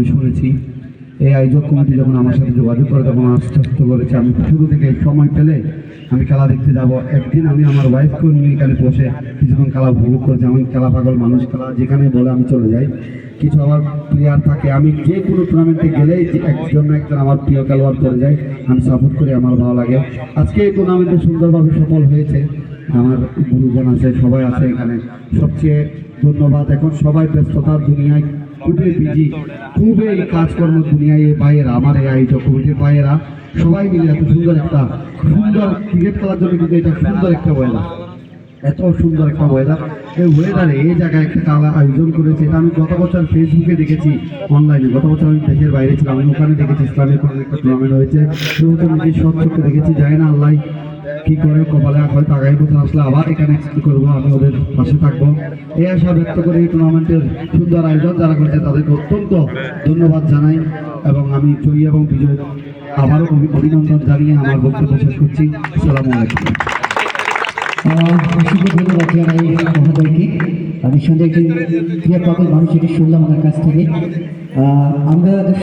আমি শুনেছি। এই আয়োজক কমিটি যখন আমার সাথে যোগাযোগ করে, তখন আশ্বস্ত করেছে, আমি শুরু থেকে সময় পেলে আমি খেলা দেখতে যাব। একদিন আমি আমার ওয়াইফকে নিয়ে এখানে বসে কিছুক্ষণ খেলা উপভোগ করেছি আমি খেলা পাগল মানুষ খেলা যেখানে বলে আমি চলে যাই। কিছু আমার প্লেয়ার থাকে, আমি যে কোনো টুর্নামেন্টে গেলেই একজন একজন আমার প্রিয় খেলোয়াড় চলে যায়, আমি সাপোর্ট করি, আমার ভালো লাগে। আজকে এই টুর্নামেন্টে সুন্দরভাবে সফল হয়েছে। আমার গুরুজন আছে, সবাই আছে এখানে। সবচেয়ে ধন্যবাদ। এখন সবাই ব্যস্ততার দুনিয়ায় খুবই বিজি খুবই কাজকর্ম দুনিয়ায়, ভাইয়েরা, আমার এই আয়োজক কমিটির ভাইয়েরা, সবাই মিলে এত সুন্দর একটা, সুন্দর ক্রিকেট খেলার জন্য কিন্তু এটা সুন্দর একটা ওয়েদার এত সুন্দর একটা ওয়েদার এই ওয়েদারে এই জায়গায় একটা খেলা আয়োজন করেছে, এটা আমি গত বছর ফেসবুকে দেখেছি অনলাইনে গত বছর আমি দেশের বাইরে ছিলাম, আমি ওখানে দেখেছি ইসলামের একটা টুর্নামেন্ট হয়েছে সেহেতু নিজের সচক্ষে দেখেছি, জানি না আল্লাহ কি করে কপালে হয়তো আগামী বছর আসলে আবার এখানে করব? আমি ওদের পাশে থাকব। এই আশা ব্যক্ত করে টুর্নামেন্টের সুন্দর আয়োজন যারা করেছে তাদেরকে অত্যন্ত ধন্যবাদ জানাই এবং আমি জয়ী এবং বিজয়। আবারও অভি- অভিনন্দন জানিয়ে আমার বক্তব্য শেষ করছি। আসসালামু আলাইকুম। অসংখ্য ধন্যবাদ জানাই মহোদয়কে। পাগল মানুষ, এটি শুনলাম ওনার কাছ থেকে। আমরা